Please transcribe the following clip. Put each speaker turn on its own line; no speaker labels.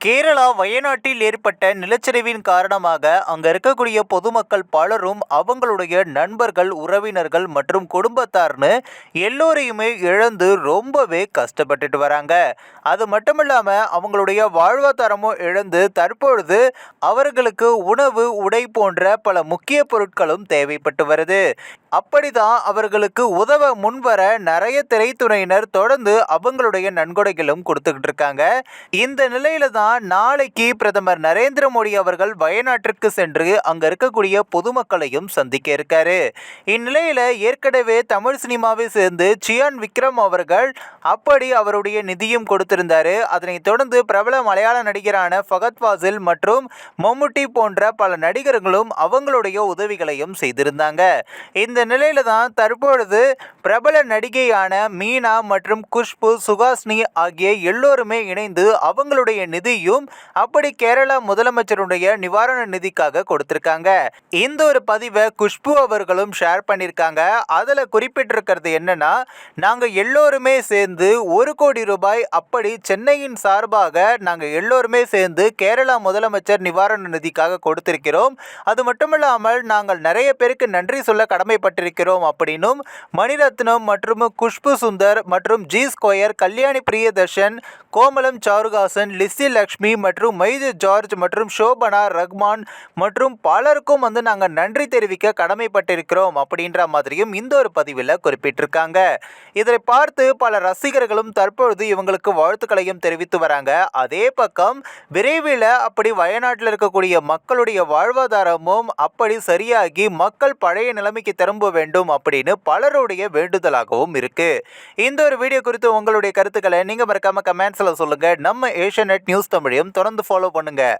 கேரளா வயநாட்டில் ஏற்பட்ட நிலச்சரிவின் காரணமாக அங்க இருக்கக்கூடிய பொதுமக்கள் பலரும் அவங்களுடைய நண்பர்கள் உறவினர்கள் மற்றும் குடும்பத்தார்னு எல்லோரையுமே இழந்து ரொம்பவே கஷ்டப்பட்டுட்டு வராங்க. அது மட்டும் இல்லாமல் அவங்களுடைய வாழ்வாதாரமும் இழந்து தற்பொழுது அவர்களுக்கு உணவு உடை போன்ற பல முக்கிய பொருட்களும் தேவைப்பட்டு வருது. அப்படிதான் அவர்களுக்கு உதவ முன்வர நிறைய திரைத்துறையினர் தொடர்ந்து அவங்களுடைய நன்கொடைகளும் கொடுத்துக்கிட்டு இருக்காங்க. இந்த நிலையில தான் நாளைக்கு பிரதமர் நரேந்திர மோடி அவர்கள் வயநாட்டிற்கு சென்று அங்க இருக்கக்கூடிய பொதுமக்களையும் சந்திக்க இருக்காரு. இந்நிலையில ஏற்கனவே தமிழ் சினிமாவை சேர்ந்து சியான் விக்ரம் அவர்கள் அப்படி அவருடைய நிதியும் கொடுத்திருந்தாரு. அதனைத் தொடர்ந்து பிரபல மலையாள நடிகரான ஃபகத் ஃபாசில் மற்றும் மம்முட்டி போன்ற பல நடிகர்களும் அவங்களுடைய உதவிகளையும் செய்திருந்தாங்க. இந்த நிலையில தான் தற்பொழுது பிரபல நடிகையான மீனா மற்றும் குஷ்பு சுகாஸ்னி ஆகிய எல்லோருமே இணைந்து அவங்களுடைய நிதியும் அப்படி கேரளா முதலமைச்சருடைய நிவாரண நிதிக்காக கொடுத்திருக்காங்க. இந்த ஒரு பதிவை குஷ்பு அவர்களும் ஷேர் பண்ணியிருக்காங்க. அதில் குறிப்பிட்டிருக்கிறது என்னன்னா நாங்கள் எல்லோருமே சேர்ந்து ஒரு கோடி ரூபாய் அப்படி சென்னையின் சார்பாக நாங்கள் எல்லோருமே சேர்ந்து கேரளா முதலமைச்சர் நிவாரண நிதிக்காக கொடுத்திருக்கிறோம். அது மட்டுமில்லாமல் நாங்கள் நிறைய பேருக்கு நன்றி சொல்ல கடமைப்பட்டிருக்கிறோம் அப்படின்னும் மணிரத்னம் மற்றும் குஷ்பு சுந்தர் மற்றும் ஜி ஸ்கொயர் கல்யாணி பிரியதர்ஷன் கோமலம் சாருகாசன் லிசி லக்ஷ்மி மற்றும் மைது ஜார்ஜ் மற்றும் ஷோபனா ரஹ்மான் மற்றும் பலருக்கும் வந்து நாங்கள் நன்றி தெரிவிக்க கடமைப்பட்டிருக்கிறோம் அப்படின்ற மாதிரியும் இந்த ஒரு பதிவில் குறிப்பிட்டிருக்காங்க. இதை பார்த்து பல ரசிகர்களும் தற்பொழுது இவங்களுக்கு வாழ்த்துக்களையும் தெரிவித்து வராங்க. அதே பக்கம் விரைவில் அப்படி வயநாட்டில் இருக்கக்கூடிய மக்களுடைய வாழ்வாதாரமும் அப்படி சரியாகி மக்கள் பழைய நிலைமைக்கு திரும்ப வேண்டும் அப்படின்னு பலருடைய வேண்டுதலாகவும் இருக்கு. இந்த ஒரு வீடியோ குறித்து உங்களுடைய கருத்துக்களை நீங்க மறக்காம கமெண்ட்ஸ்ல சொல்லுங்க. நம்ம ஏஷியா நியூஸ் தமிழையும் தொடர்ந்து ஃபாலோ பண்ணுங்கள்